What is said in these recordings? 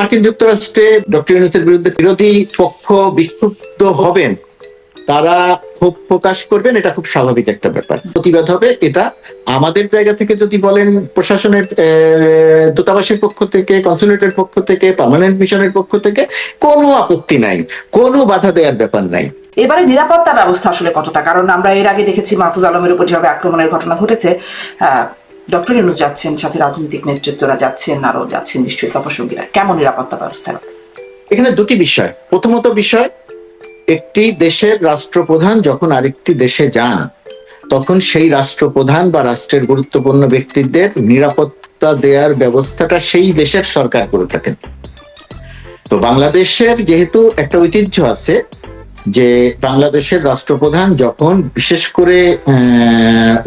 মার্কিন যুক্তরাষ্ট্রে ডক্টর ইউনুসের বিরুদ্ধে বিরোধী পক্ষ বিক্ষুব্ধ হবেন, তারা ক্ষোভ প্রকাশ করবেন, এটা খুব স্বাভাবিক একটা ব্যাপার। প্রতিবাদ হবে, এটা আমাদের জায়গা থেকে যদি বলেন, প্রশাসনের দূতাবাসের পক্ষ থেকে, কনসুলেটের পক্ষ থেকে, পার্মানেন্ট মিশনের পক্ষ থেকে, কোনো আপত্তি নাই, কোনো বাধা দেওয়ার ব্যাপার নাই। এবারে নিরাপত্তা ব্যবস্থা আসলে কতটা? কারণ আমরা এর আগে দেখেছি মাহফুজ আলমের উপর যেভাবে আক্রমণের ঘটনা ঘটেছে ডক্টর ইউনুস যাচ্ছেন, সাথে রাজনৈতিক নেতৃত্বরা যাচ্ছেন আরও যাচ্ছেন নিশ্চয়ই সফর সঙ্গীরা। কেমন নিরাপত্তা ব্যবস্থা? এখানে দুটি বিষয়। প্রথমত বিষয়, একটি দেশের রাষ্ট্রপ্রধান যখন আরেকটি দেশে যান, তখন সেই রাষ্ট্রপ্রধান বা রাষ্ট্রের গুরুত্বপূর্ণ ব্যক্তিদের নিরাপত্তা দেওয়ার ব্যবস্থাটা সেই দেশের সরকার করে থাকেন। তো বাংলাদেশের যেহেতু একটা ঐতিহ্য আছে যে বাংলাদেশের রাষ্ট্রপ্রধান যখন বিশেষ করে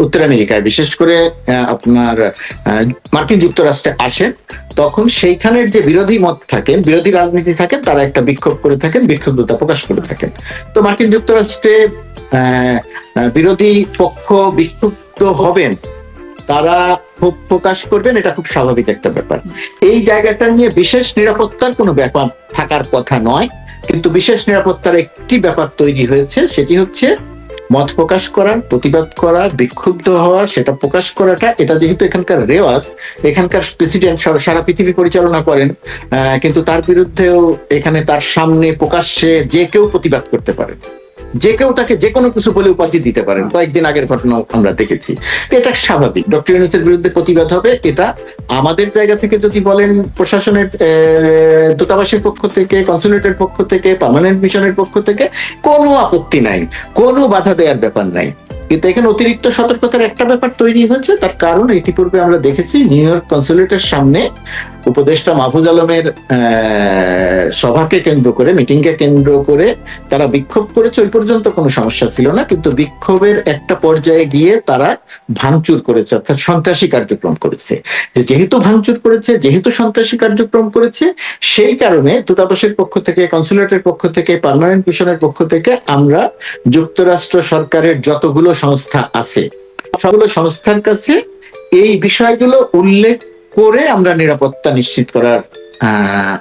উত্তর আমেরিকায়, বিশেষ করে আপনার মার্কিন যুক্তরাষ্ট্রে আসেন, তখন সেইখানের যে বিরোধী মত থাকেন, বিরোধী রাজনীতি থাকেন, তারা একটা বিক্ষোভ করে থাকেন, বিক্ষুব্ধতা প্রকাশ করে থাকেন। তো মার্কিন যুক্তরাষ্ট্রে বিরোধী পক্ষ বিক্ষুব্ধ হবেন, তারা ক্ষোভ প্রকাশ করবেন, এটা খুব স্বাভাবিক একটা ব্যাপার। এই জায়গাটা নিয়ে বিশেষ নিরাপত্তার কোনো ব্যাপার থাকার কথা নয়। কিন্তু বিশেষ নিরাপত্তার একটি ব্যাপার তৈরি হয়েছে, সেটি হচ্ছে মত প্রকাশ করা, প্রতিবাদ করা, বিক্ষুব্ধ হওয়া, সেটা প্রকাশ করাটা, এটা যেহেতু এখানকার রেওয়াজ, এখানকার প্রেসিডেন্ট সারা পৃথিবী পরিচালনা করেন কিন্তু তার বিরুদ্ধেও এখানে তার সামনে প্রকাশ্যে যে কেউ প্রতিবাদ করতে পারে। যে কেউ তাকে যে কোনো কিছু বলে উপাধি দিতে পারেন। কয়েকদিন আগের ঘটনা আমরা দেখেছি। এটা স্বাভাবিক। ডক্টর ইউনুসের বিরুদ্ধে প্রতিবাদ হবে এটা আমাদের জায়গা থেকে যদি বলেন প্রশাসনের দূতাবাসের পক্ষ থেকে কনসুলেটের পক্ষ থেকে পার্মানেন্ট মিশনের পক্ষ থেকে কোনো আপত্তি নাই কোনো বাধা দেওয়ার ব্যাপার নাই। কিন্তু এখানে অতিরিক্ত সতর্কতার একটা ব্যাপার তৈরি হয়েছে তার কারণ ইতিপূর্বে আমরা দেখেছি নিউ ইয়র্ক কনসুলেটের সামনে উপদেষ্টা মাহফুজ আলমের সভাকে কেন্দ্র করে, মিটিংকে কেন্দ্র করে তারা বিক্ষোভ করেছে। ওই পর্যন্ত কোনো সমস্যা ছিল না, কিন্তু বিক্ষোভের একটা পর্যায়ে গিয়ে তারা ভাঙচুর করেছে, অর্থাৎ সন্ত্রাসী কার্যক্রম করেছে। যেহেতু ভাঙচুর করেছে, যেহেতু সন্ত্রাসী কার্যক্রম করেছে, সেই কারণে দূতাবাসের পক্ষ থেকে, কনসুলেটের পক্ষ থেকে, পার্মানেন্ট মিশনের পক্ষ থেকে আমরা যুক্তরাষ্ট্র সরকারের যতগুলো সংস্থা আছে, সবগুলো সংস্থার কাছে এই বিষয়গুলো উল্লেখ করে আমরা নিরাপত্তা নিশ্চিত করার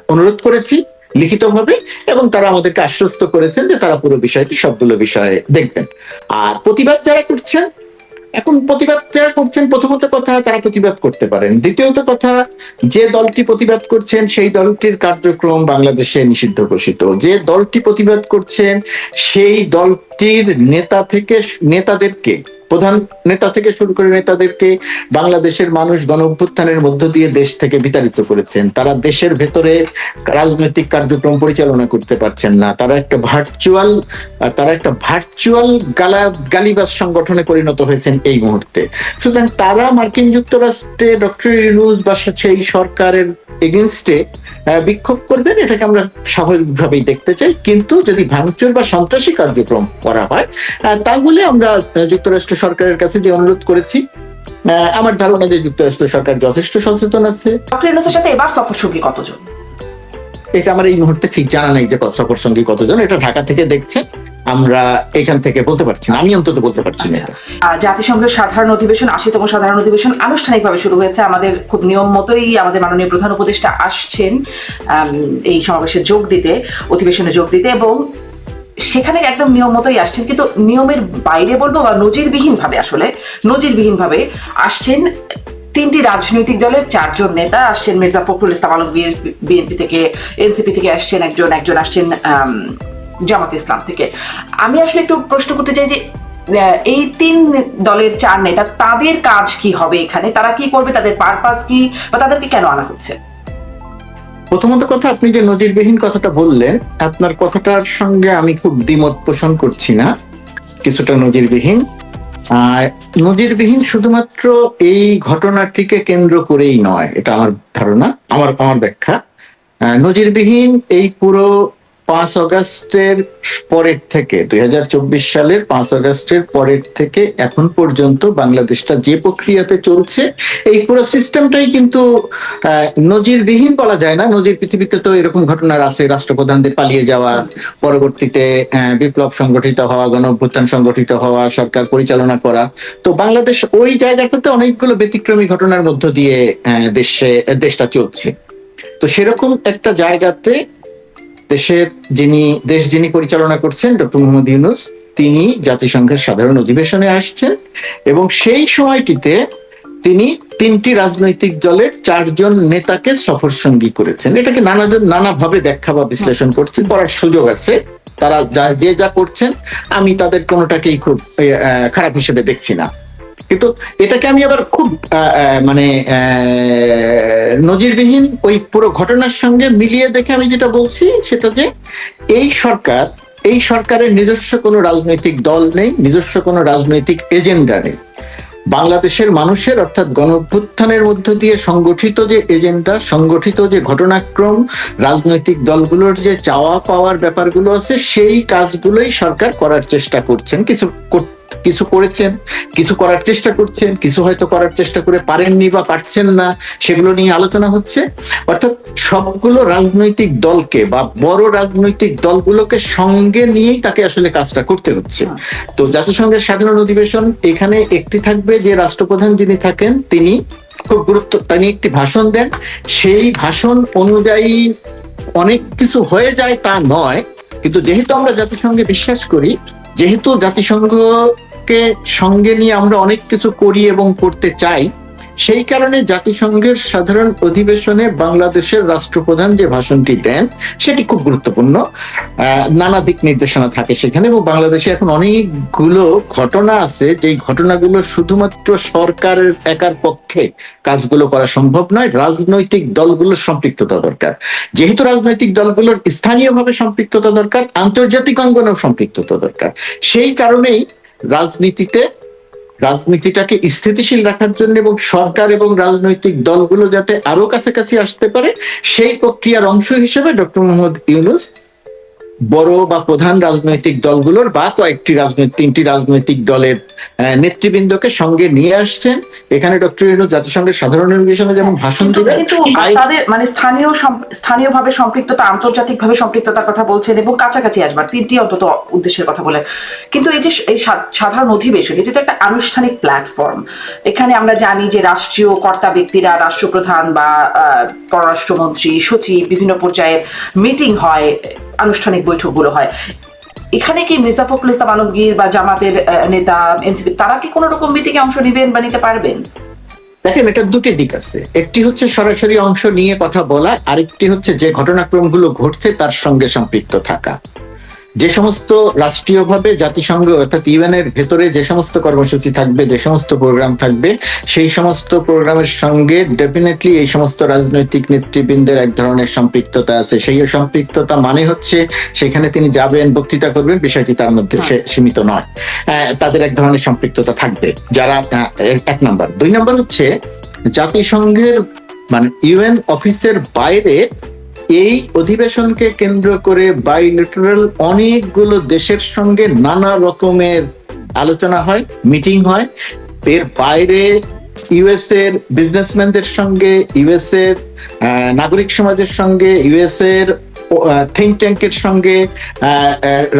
অনুরোধ করেছি লিখিতভাবে এবং তারা আমাদেরকে আশ্বস্ত করেছেন যে তারা পুরো বিষয়টি, সবগুলো বিষয়ে দেখবেন। আর প্রতিবাদ যারা করছেন, এখন প্রতিবাদ যারা করছেন, প্রথমত কথা তারা প্রতিবাদ করতে পারেন। দ্বিতীয়ত কথা, যে দলটি প্রতিবাদ করছেন, সেই দলটির কার্যক্রম বাংলাদেশে নিষিদ্ধ ঘোষিত। যে দলটি প্রতিবাদ করছেন, সেই দলটির নেতা থেকে, নেতাদেরকে প্রধান নেতা থেকে শুরু করে নেতাদেরকে বাংলাদেশের মানুষ গণ অভ্যুত্থানের মধ্য দিয়ে দেশ থেকে বিতাড়িত করেছেন। তারা দেশের ভেতরে রাজনৈতিক কার্যক্রম পরিচালনা করতে পারছেন না। তারা একটা ভার্চুয়াল তারা একটা ভার্চুয়াল গালা গালিবাস সংগঠনে পরিণত হয়েছেন এই মুহূর্তে। সুতরাং তারা মার্কিন যুক্তরাষ্ট্রে ডক্টর ইউনুস বা সেই সরকারের এগেনস্টে বিক্ষোভ করবেন, এটাকে আমরা স্বাভাবিকভাবেই দেখতে চাই। কিন্তু যদি ভাঙচুর বা সন্ত্রাসী কার্যক্রম করা হয় তাহলে আমরা যুক্তরাষ্ট্র সরকারের কাছে যে অনুরোধ করেছি আমার ধারণা যে যুক্তরাষ্ট্র সরকার যথেষ্ট সচেতন আছে। ডক্টর ইউনুসের সাথে এবার সফর সঙ্গী কতজন? এটা আমার এই মুহূর্তে ঠিক জানা নেই যে সফর সঙ্গী কতজন এটা ঢাকা থেকে দেখছে। আমরা এখান থেকে বলতে পারছি না আমি অন্তত বলতে পারছি না এটা। জাতিসংঘের সাধারণ অধিবেশন আশিতম সাধারণ অধিবেশন আনুষ্ঠানিকভাবে শুরু হয়েছে। আমাদের খুব নিয়ম মতোই আমাদের মাননীয় প্রধান উপদেষ্টা আসছেন এই সমাবেশে যোগ দিতে অধিবেশনে যোগ দিতে এবং সেখানে একদম নিয়ম মতোই আসছেন, কিন্তু নিয়মের বাইরে বলব বা নজিরবিহীন ভাবে আসলে নজিরবিহীন ভাবে আসছেন তিনটি রাজনৈতিক দলের চারজন নেতা, আসছেন মির্জা ফখরুল ইসলাম আলম বিএনপি থেকে, এনসিপি থেকে আসছেন একজন একজন আসছেন জামাত ইসলাম থেকে। আমি আসলে একটু প্রশ্ন করতে চাই যে এই তিন দলের চার নেতা, তাদের কাজ কি হবে এখানে? তারা কি করবে? তাদের পারপাস কি? বা তাদেরকে কেন আনা হচ্ছে? প্রথমত কথা, আপনি যে নজিরবিহীন কথাটা বললেন, আপনার কথাটার সঙ্গে আমি খুব দ্বিমত পোষণ করছি না। কিছুটা নজিরবিহীন। নজিরবিহীন শুধুমাত্র এই ঘটনাটিকে কেন্দ্র করেই নয়, এটা আমার ধারণা, আমার আমার ব্যাখ্যা। নজিরবিহীন এই পুরো পাঁচ অগাস্টের পরের থেকে, দুই হাজার চব্বিশ সালের পাঁচ অগাস্টের পরের থেকে এখন পর্যন্ত বাংলাদেশটা যে প্রক্রিয়াতে চলছে, এই পুরো সিস্টেমটাই কিন্তু নজিরবিহীন বলা যায় না। নজির পৃথিবীতে তো এরকম ঘটনার আছে, রাষ্ট্রপ্রধানদের পালিয়ে যাওয়া, পরবর্তীতে বিপ্লব সংগঠিত হওয়া, গণ অভ্যুত্থান সংগঠিত হওয়া, সরকার পরিচালনা করা। তো বাংলাদেশ ওই জায়গাটাতে অনেকগুলো ব্যতিক্রমী ঘটনার মধ্য দিয়ে দেশে, দেশটা চলছে। তো সেরকম একটা জায়গাতে দেশের যিনি, দেশ যিনি পরিচালনা করছেন, ডক্টর মোহাম্মদ ইউনুস, তিনি জাতিসংঘের সাধারণ অধিবেশনে আসছেন এবং সেই সময়টিতে তিনি তিনটি রাজনৈতিক দলের চারজন নেতাকে সফর সঙ্গী করেছেন। এটাকে নানাজন নানাভাবে ব্যাখ্যা বা বিশ্লেষণ করছেন করার সুযোগ আছে। তারা যা, যে যা করছেন, আমি তাদের কোনোটাকেই খুব খারাপ হিসেবে দেখছি না। কিন্তু এটাকে আমি আবার খুব মানে নজিরবিহীন ওই পুরো ঘটনার সঙ্গে মিলিয়ে দেখে আমি যেটা বলছি, সেটা যে এই সরকার, এই সরকারের নিজস্ব কোনো রাজনৈতিক দল নেই, নিজস্ব কোনো রাজনৈতিক এজেন্ডা নেই। বাংলাদেশের মানুষের, অর্থাৎ গণ অভ্যুত্থানের মধ্য দিয়ে সংগঠিত যে এজেন্ডা, সংগঠিত যে ঘটনাক্রম, রাজনৈতিক দলগুলোর যে চাওয়া পাওয়ার ব্যাপারগুলো আছে, সেই কাজগুলোই সরকার করার চেষ্টা করছেন কিছু কিছু করেছেন কিছু করার চেষ্টা করছেন কিছু হয়তো করার চেষ্টা করে পারেননি বা পারছেন না সেগুলো নিয়ে আলোচনা হচ্ছে। অর্থাৎ সবগুলো রাজনৈতিক দলকে বা বড় রাজনৈতিক দলগুলোকে সঙ্গে নিয়েই তাকে আসলে কাজটা করতে হচ্ছে। তো জাতিসংঘের সাধারণ অধিবেশন এখানে একটি থাকবে যে রাষ্ট্রপ্রধান যিনি থাকেন তিনি খুব গুরুত্ব তিনি একটি ভাষণ দেন। সেই ভাষণ অনুযায়ী অনেক কিছু হয়ে যায় তা নয় কিন্তু যেহেতু আমরা জাতিসংঘে বিশ্বাস করি যেহেতু জাতিসংঘকে সঙ্গে নিয়ে আমরা অনেক কিছু করি এবং করতে চাই সেই কারণে জাতিসংঘের সাধারণ অধিবেশনে বাংলাদেশের রাষ্ট্রপ্রধান যে ভাষণটি দেন, সেটি খুব গুরুত্বপূর্ণ। নানা দিক নির্দেশনা থাকে সেখানে এবং বাংলাদেশে এখন অনেকগুলো ঘটনা আছে, যেই ঘটনাগুলো শুধুমাত্র সরকারের একার পক্ষে কাজগুলো করা সম্ভব নয়, রাজনৈতিক দলগুলোর সম্পৃক্ততা দরকার। যেহেতু রাজনৈতিক দলগুলোর স্থানীয়ভাবে সম্পৃক্ততা দরকার, আন্তর্জাতিক অঙ্গনেও সম্পৃক্ততা দরকার। সেই কারণেই রাজনীতিতে রাজনীতিটাকে স্থিতিশীল রাখার জন্য এবং সরকার এবং রাজনৈতিক দলগুলো যাতে আরও কাছাকাছি আসতে পারে, সেই প্রক্রিয়ার অংশ হিসেবে ডক্টর মোহাম্মদ ইউনুস বড় বা প্রধান রাজনৈতিক দলগুলোর বা কয়েকটি রাজনৈতিক তিনটি রাজনৈতিক দলের নেতৃবৃন্দকে সঙ্গে নিয়ে আসছেন। এখানে ডক্টর ইউনুস জাতিসংঘের সাধারণ অধিবেশনে যেমন ভাষণ দিবেন কিন্তু তাদের মানে স্থানীয় স্থানীয়ভাবে সম্পৃক্ততা আন্তর্জাতিকভাবে সম্পৃক্ততার কথা বলছেন এবং কাছাকাছি আসবার তিনটি অন্তত উদ্দেশ্যের কথা বলেন। কিন্তু এই যে এই সাধারণ অধিবেশন এটি তো একটা আনুষ্ঠানিক প্ল্যাটফর্ম এখানে আমরা জানি যে রাষ্ট্রীয় কর্তা ব্যক্তিরা রাষ্ট্রপ্রধান বা পররাষ্ট্রমন্ত্রী সচিব বিভিন্ন পর্যায়ের মিটিং হয় আনুষ্ঠানিক বৈঠকগুলো হয়। এখানে কি মির্জা ফখরুল ইসলাম আলমগীর বা জামাতের নেতা, এনসিপি, তারা কি কোনো রকম মিটিং এ অংশ নেবেন বা নিতে পারবেন? দেখেন, এটা দুটি দিক আছে। একটি হচ্ছে সরাসরি অংশ নিয়ে কথা বলা, আরেকটি হচ্ছে যে ঘটনাক্রমগুলো ঘটছে তার সঙ্গে সম্পৃক্ত থাকা। যে সমস্ত রাষ্ট্রীয়ভাবে জাতিসংঘ অর্থাৎ ইউএন এর ভেতরে যে সমস্ত কর্মসূচি থাকবে যে সমস্ত প্রোগ্রাম থাকবে সেই সমস্ত প্রোগ্রামের সঙ্গে ডেফিনেটলি এই সমস্ত রাজনৈতিক নেতৃবৃন্দের এক ধরনের সম্পৃক্ততা আছে। সেই সম্পৃক্ততা মানে হচ্ছে সেখানে তিনি যাবেন বক্তৃতা করবেন বিষয়টি তার মধ্যে সীমিত নয়। আহ, তাদের এক ধরনের সম্পৃক্ততা থাকবে। যারা এক নম্বর দুই নম্বর হচ্ছে জাতিসংঘের মানে ইউএন অফিসের বাইরে এই অধিবেশনকে কেন্দ্র করে বাইলেটারাল অনেকগুলো দেশের সঙ্গে নানা রকমের আলোচনা হয়, মিটিং হয়। এর বাইরে ইউএস এর বিজনেসম্যানদের সঙ্গে ইউএস এর নাগরিক সমাজের সঙ্গে ইউএস এর থিঙ্ক ট্যাঙ্কের সঙ্গে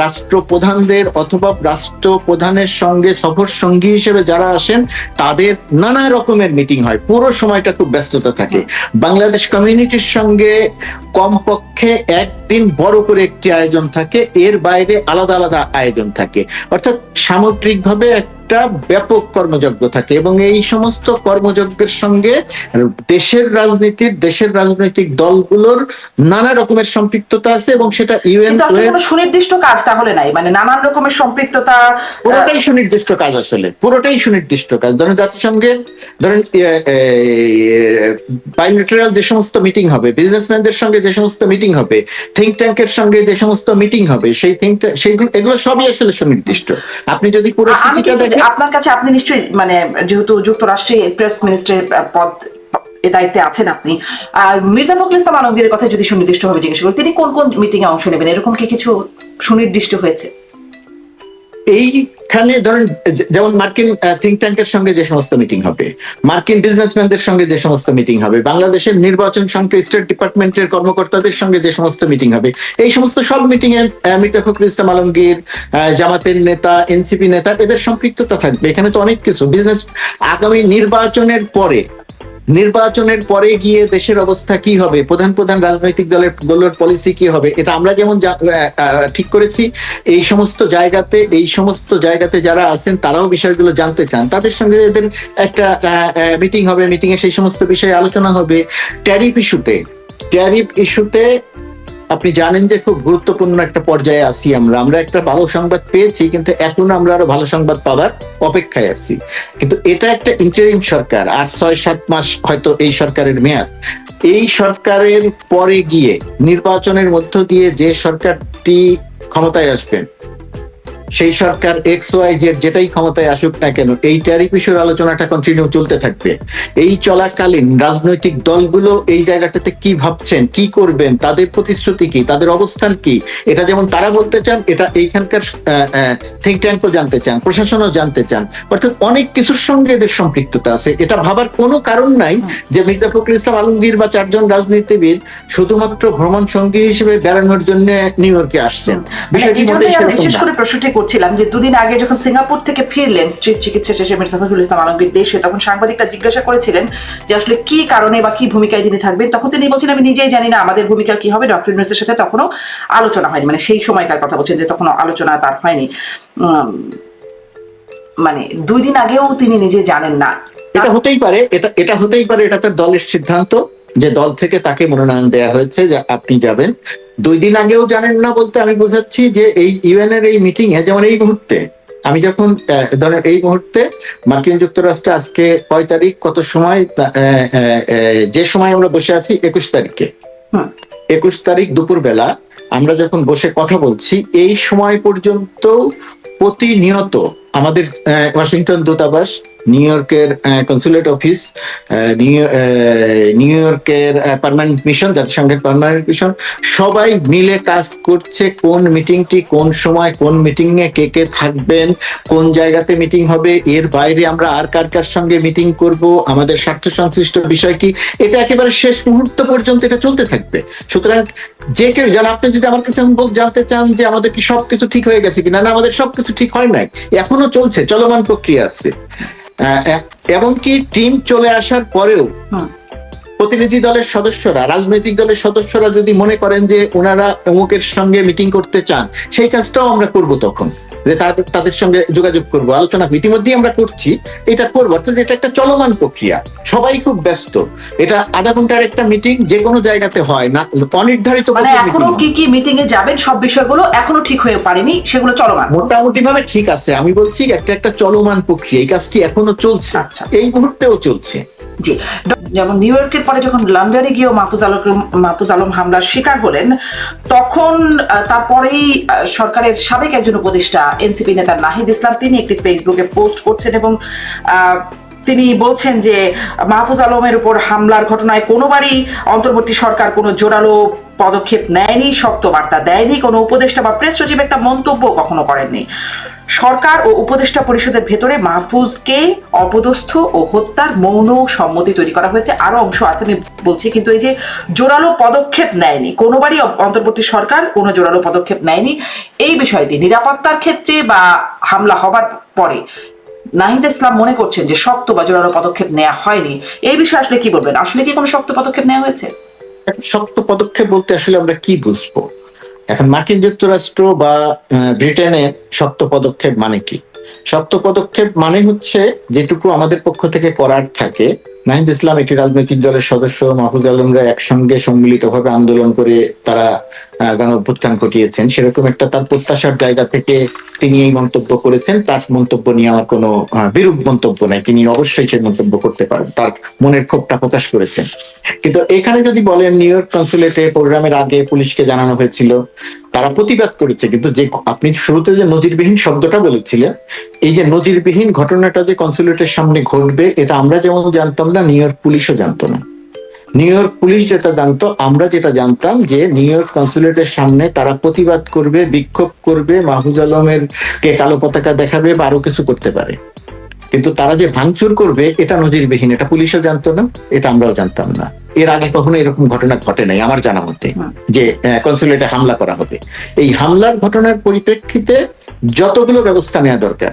রাষ্ট্রপ্রধানদের অথবা রাষ্ট্রপ্রধানের সঙ্গে সফর সঙ্গী হিসেবে যারা আসেন, তাদের নানা রকমের মিটিং হয়। পুরো সময়টা খুব ব্যস্ততা থাকে। বাংলাদেশ কমিউনিটির সঙ্গে কমপক্ষে একদিন বড় করে একটি আয়োজন থাকে। এর বাইরে আলাদা আলাদা আয়োজন থাকে। অর্থাৎ সামগ্রিকভাবে একটা ব্যাপক কর্মযজ্ঞ থাকে এবং এই সমস্ত কর্মযজ্ঞের সঙ্গে দেশের রাজনীতির দেশের রাজনৈতিক দলগুলোর নানা রকমের সম্পৃক্ততা আছে এবং সেটা ইউএন সুনির্দিষ্ট কাজ তাহলে নাই। মানে নানান রকমের সম্পৃক্ততা পুরোটাই সুনির্দিষ্ট কাজ আসলে। পুরোটাই সুনির্দিষ্ট কাজ। ধরেন জাতিসংঘের ধরেন বাইলেটারাল যে সমস্ত মিটিং হবে বিজনেসম্যানদের সঙ্গে যে সমস্ত মিটিং হবে থিঙ্ক ট্যাঙ্কের সঙ্গে যে সমস্ত মিটিং হবে সেই থিঙ্ক সেইগুলো এগুলো সবই আসলে সুনির্দিষ্ট। আপনি যদি পুরো সূচিটা দেখেন আপনার কাছে আপনি নিশ্চয়ই মানে যেহেতু যুক্তরাষ্ট্রে প্রেস মিনিস্টারের পদ, এ দায়িত্বে আছেন আপনি মির্জা ফখরুল ইসলাম আলমগীরের কথা যদি সুনির্দিষ্টভাবে জিজ্ঞেস করেন তিনি কোন কোন মিটিংয়ে অংশ নেবেন? এরকম কি কিছু সুনির্দিষ্ট হয়েছে? এইখানে ধরেন, যেমন মার্কিন থিঙ্ক ট্যাঙ্কের সঙ্গে যে সমস্ত মিটিং হবে, মার্কিন বিজনেসম্যানদের সঙ্গে যে সমস্ত মিটিং হবে, বাংলাদেশের নির্বাচন সংক্রান্ত স্টেট ডিপার্টমেন্টের কর্মকর্তাদের সঙ্গে যে সমস্ত মিটিং হবে, এই সমস্ত সব মিটিং এ মির্জা ফখরুল ইসলাম আলমগীর জামাতের নেতা, এনসিপি নেতা, এদের সম্পৃক্ততা থাকবে। এখানে তো অনেক কিছু। বিজনেস আগামী নির্বাচনের পরে নির্বাচনের পরে গিয়ে দেশের অবস্থা কি হবে? প্রধান প্রধান রাজনৈতিক দলের দলের পলিসি কি হবে? এটা আমরা যেমন ঠিক করেছি, এই সমস্ত জায়গাতে, এই সমস্ত জায়গাতে যারা আছেন, তারাও বিষয়গুলো জানতে চান। তাদের সঙ্গে এদের একটা মিটিং হবে মিটিংয়ে সেই সমস্ত বিষয়ে আলোচনা হবে। ট্যারিফ ইস্যুতে ট্যারিফ ইস্যুতে আপনি জানেন যে খুব গুরুত্বপূর্ণ একটা পর্যায়ে আছি আমরা। আমরা একটা ভালো সংবাদ পেয়েছি, কিন্তু এখন আমরা আরও ভালো সংবাদ পাবার অপেক্ষায় আছি। কিন্তু এটা একটা ইন্টারিম সরকার, আর ছয় সাত মাস হয়তো এই সরকারের মেয়াদ। এই সরকারের পরে গিয়ে নির্বাচনের মধ্য দিয়ে যে সরকারটি ক্ষমতায় আসবেন সেই সরকার এক্স ওয়াই জেড যেটাই ক্ষমতায় আসুক না কেন এই ট্যারিফ ইস্যুর আলোচনাটা কন্টিনিউ চলতে থাকবে। এই চলাকালীন রাজনৈতিক দলগুলো এই জায়গাটাতে কি ভাবছেন কি করবেন তাদের প্রতিশ্রুতি কি তাদের অবস্থান কি? এটা যেমন তারা বলতে চান এটা এইখানকার থিঙ্ক ট্যাঙ্কও জানতে চান প্রশাসনও জানতে চান। অর্থাৎ অনেক কিছুর সঙ্গে এদের সম্পৃক্ততা আছে। এটা ভাবার কোনো কারণ নাই যে মির্জা ফখরুল ইসলাম আলমগীর বা চারজন রাজনীতিবিদ শুধুমাত্র ভ্রমণ সঙ্গী হিসেবে বেড়ানোর জন্য নিউ ইয়র্কে আসছেন। মানে বিষয়টি বিশেষ করে প্রশ্নটি করছিলাম যে দুদিন আগে যখন সিঙ্গাপুর থেকে ফিরলেন স্ট্রিট চিকিৎসা শেষে মির্জা ফখরুল ইসলাম আলমগীর দেশে, তখন সাংবাদিকরা জিজ্ঞাসা করেছিলেন যে আসলে কি কারণে বা কি ভূমিকায় তিনি থাকবেন। তখন তিনি বলছেন আমি নিজেই জানি না, আমাদের ভূমিকা কি হবে? ডক্টর ইউনুসের সাথে তখনও আলোচনা হয়নি। মানে সেই সময়কার কথা বলছেন যে তখন আলোচনা তার হয়নি। মানে দুই দিন আগেও তিনি নিজে জানেন না। এটা হতেই পারে, এটা এটা হতেই পারে, এটা তার দলের সিদ্ধান্ত যে দল থেকে তাকে মনোনয়ন দেয়া হয়েছে যে আপনি যাবেন। দুই দিন আগেও জানেন না বলতে আমি বোঝাচ্ছি যে এই ইউএন এর এই মিটিং এ যেমন এই মুহূর্তে আমি যখন ধরেন এই মুহূর্তে মার্কিন যুক্তরাষ্ট্রে আজকে কয় তারিখ কত সময় যে সময় আমরা বসে আছি একুশ তারিখে হুম। একুশ তারিখ দুপুর বেলা আমরা যখন বসে কথা বলছি এই সময় পর্যন্ত প্রতিনিয়ত আমাদের ওয়াশিংটন দূতাবাস, নিউ ইয়র্কের কনসুলেট অফিস নিউ ইয়র্কের পার্মানেন্ট মিশন জাতিসংঘের পার্মানেন্ট মিশন সবাই মিলে কাজ করছে কোন মিটিংটি কোন সময়, কোন মিটিং এ কে কে থাকবেন, কোন জায়গাতে মিটিং হবে, এর বাইরে আমরা আর কার কার সঙ্গে মিটিং করব, আমাদের স্বার্থ সংশ্লিষ্ট বিষয় কি, এটা একেবারে শেষ মুহূর্ত পর্যন্ত এটা চলতে থাকবে। সুতরাং যে কেউ, যেন আপনি যদি আমার কাছে জানতে চান যে আমাদের কি সবকিছু ঠিক হয়ে গেছে কিনা, না, আমাদের সবকিছু ঠিক হয় নাই এখনও চলছে চলমান প্রক্রিয়া আছে এমনকি টিম চলে আসার পরেও হুম। প্রতিনিধি দলের সদস্যরা রাজনৈতিক দলের সদস্যরা যদি মনে করেন যে ওনারা অমুকের সঙ্গে মিটিং করতে চান সেই কাজটাও আমরা করব তখন। যে তাদের তাদের সঙ্গে যোগাযোগ করব আলোচনা। ইতিমধ্যেই আমরা করছি এটা করব। অর্থাৎ এটা একটা চলমান প্রক্রিয়া। সবাই খুব ব্যস্ত। এটা আধা ঘণ্টার একটা মিটিং যে কোনো জায়গাতে হয় না অনির্ধারিত মানে এখনও কি কি মিটিং এ যাবেন সব বিষয়গুলো এখনও ঠিক হয়ে পারেনি সেগুলো চলমান। মোটামুটি ভাবে ঠিক আছে। আমি বলছি একটা একটা চলমান প্রক্রিয়া। এই কাজটি এখনও চলছে। আচ্ছা। এই মুহূর্তেও চলছে। জি। যেমন নিউ ইয়র্কের পরে যখন লন্ডনে গিয়েও মাহফুজ আলম মাহফুজ আলম হামলার শিকার হলেন, তখন তারপরেই সরকারের সাবেক একজন উপদেষ্টা, এনসিপি নেতা নাহিদ ইসলাম, তিনি একটি ফেসবুকে পোস্ট করছেন এবং তিনি বলছেন যে মাহফুজ আলমের উপর হামলার ঘটনায় কোনোবারই অন্তর্বর্তী সরকার কোনো জোরালো পদক্ষেপ নেয়নি, শক্ত বার্তা দেয়নি, কোনো উপদেষ্টা বা প্রেস সচিব একটা মন্তব্য কখনো করেননি। সরকার ও উপদেষ্টা পরিষদের ভেতরে মাহফুজকে অপদস্থ ও হত্যার মৌন সম্মতি তৈরি করা হয়েছে। আরও অংশ আছে, আমি বলছি, কিন্তু এই যে জোরালো পদক্ষেপ নেয়নি, কোনোবারই অন্তর্বর্তী সরকার কোনো জোরালো পদক্ষেপ নেয়নি। এই বিষয়টি নিরাপত্তার ক্ষেত্রে বা হামলা হবার পরে নাহিদ ইসলাম মনে করছেন যে শক্ত বা জোরালো পদক্ষেপ নেওয়া হয়নি। এই বিষয়ে আসলে কি বলবেন? আসলে কি কোনো শক্ত পদক্ষেপ নেওয়া হয়েছে? শক্ত পদক্ষেপ বলতে আসলে আমরা কি বুঝব? এখন মার্কিন যুক্তরাষ্ট্র বা ব্রিটেনের শক্ত পদক্ষেপ মানে কি? শক্ত পদক্ষেপ মানে হচ্ছে যেটুকু আমাদের পক্ষ থেকে করার থাকে। নাহিদ ইসলাম একটি রাজনৈতিক দলের সদস্য, মাহফুজ আলমরা একসঙ্গে সম্মিলিতভাবে আন্দোলন করে তারা গণ ঘটিয়েছেন। সেরকম একটা তার প্রত্যাশার জায়গা থেকে তিনি এই মন্তব্য করেছেন। তার মন্তব্য নিয়ে আমার কোনো বিরূপ মন্তব্য নাই। তিনি অবশ্যই সেই মন্তব্য করতে পারেন। তার মনের ক্ষোভটা প্রকাশ করেছেন। কিন্তু এখানে যদি বলেন, নিউ ইয়র্ক কনসুলেটে প্রোগ্রামের আগে পুলিশকে জানানো হয়েছিল, তারা প্রতিবাদ করেছে। কিন্তু যে আপনি শুরুতে যে নজিরবিহীন শব্দটা বলেছিলেন, এই যে নজিরবিহীন ঘটনাটা যে কনসুলেটের সামনে ঘটবে, এটা আমরা যেমন জানতাম না, নিউ ইয়র্ক পুলিশও জানতো না। নিউ ইয়র্ক পুলিশ যেটা জানতো আমরা যেটা জানতাম যে নিউ ইয়র্ক কনসুলেটের সামনে তারা প্রতিবাদ করবে বিক্ষোভ করবে মাহফুজ আলমের কে কালো পতাকা দেখাবে বা আরও কিছু করতে পারে। কিন্তু তারা যে ভাঙচুর করবে এটা নজিরবিহীন এটা পুলিশও জানতো না এটা আমরাও জানতাম না। এর আগে কখনো এরকম ঘটনা ঘটে নাই আমার জানা মতে। যে কনসুলেটে হামলা করা হবে। এই হামলার ঘটনার পরিপ্রেক্ষিতে যতগুলো ব্যবস্থা নেওয়া দরকার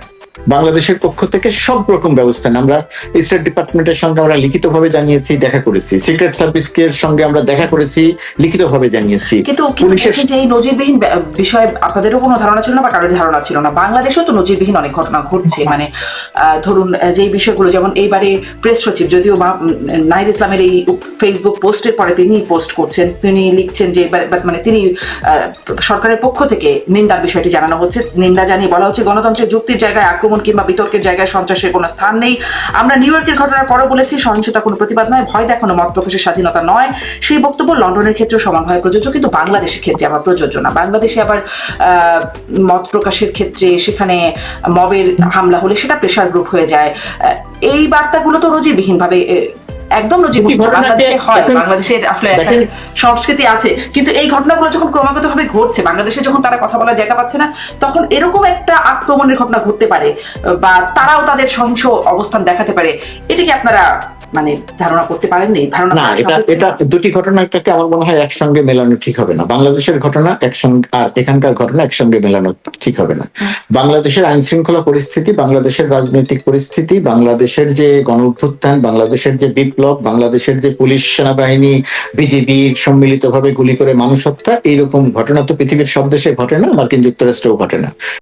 বাংলাদেশের পক্ষ থেকে সব রকম ব্যবস্থা। আমরা স্টেট ডিপার্টমেন্টের সঙ্গে আমরা লিখিতভাবে জানিয়েছি দেখা করেছি। সিক্রেট সার্ভিসের সঙ্গে আমরা দেখা করেছি লিখিতভাবে জানিয়েছি। কিন্তু পুলিশের এই নজিরবিহীন বিষয়ে আপনাদেরও কোনো ধারণা ছিল না বা কারোর ধারণা ছিল না। বাংলাদেশেও তো নজিরবিহীন অনেক ঘটনা ঘটছে। মানে ধরুন যেই বিষয়গুলো যেমন এইবারে প্রেস সচিব যদিও নাহিদ ইসলামের এই ফেসবুক পোস্টের পরে তিনি পোস্ট করছেন। তিনি লিখছেন যে মানে তিনি আহ, সরকারের পক্ষ থেকে নিন্দার বিষয়টি জানানো হচ্ছে। নিন্দা জানিয়ে বলা হচ্ছে গণতন্ত্রের যুক্তির জায়গায় আক্রমণ কিংবা বিতর্কের জায়গায় সন্ত্রাসের কোনো স্থান নেই। আমরা নিউ ইয়র্কের ঘটনার পরও বলেছি, সহিংসতা কোনো প্রতিবাদ নয়, ভয় দেখানো মত প্রকাশের স্বাধীনতা নয়। সেই বক্তব্য লন্ডনের ক্ষেত্রেও সমানভাবে প্রযোজ্য, কিন্তু বাংলাদেশের ক্ষেত্রে আবার প্রযোজ্য না। বাংলাদেশে আবার মত প্রকাশের ক্ষেত্রে সেখানে মবের হামলা হলে সেটা প্রেশার গ্রুপ হয়ে যায়। এই বার্তাগুলো তো রোজই ভাবে একদম বাংলাদেশে আসলে সংস্কৃতি আছে। কিন্তু এই ঘটনাগুলো যখন ক্রমাগত ভাবে ঘটছে বাংলাদেশে যখন তারা কথা বলার জায়গা পাচ্ছে না তখন এরকম একটা আক্রমণের ঘটনা ঘটতে পারে বা তারাও তাদের সহিংস অবস্থান দেখাতে পারে। এটা কি আপনারা মানে ধারণা করতে পারেননি ধারণা না এটা এটা দুটি ঘটনাটাকে আমার মনে হয় একসঙ্গে মেলানো ঠিক হবে না। বাংলাদেশের ঘটনা একসঙ্গে আর এখানকার ঘটনা একসঙ্গে মেলানো ঠিক হবে না। বাংলাদেশের আইন শৃঙ্খলা পরিস্থিতি বাংলাদেশের রাজনৈতিক পরিস্থিতি বাংলাদেশের যে গণ অভ্যুত্থান বাংলাদেশের যে বিপ্লব বাংলাদেশের যে পুলিশ সেনাবাহিনী বিজিবি সম্মিলিতভাবে গুলি করে মানুষ হত্যা এইরকম ঘটনা তো পৃথিবীর সব দেশে ঘটে না মার্কিন যুক্তরাষ্ট্রেও ঘটে না।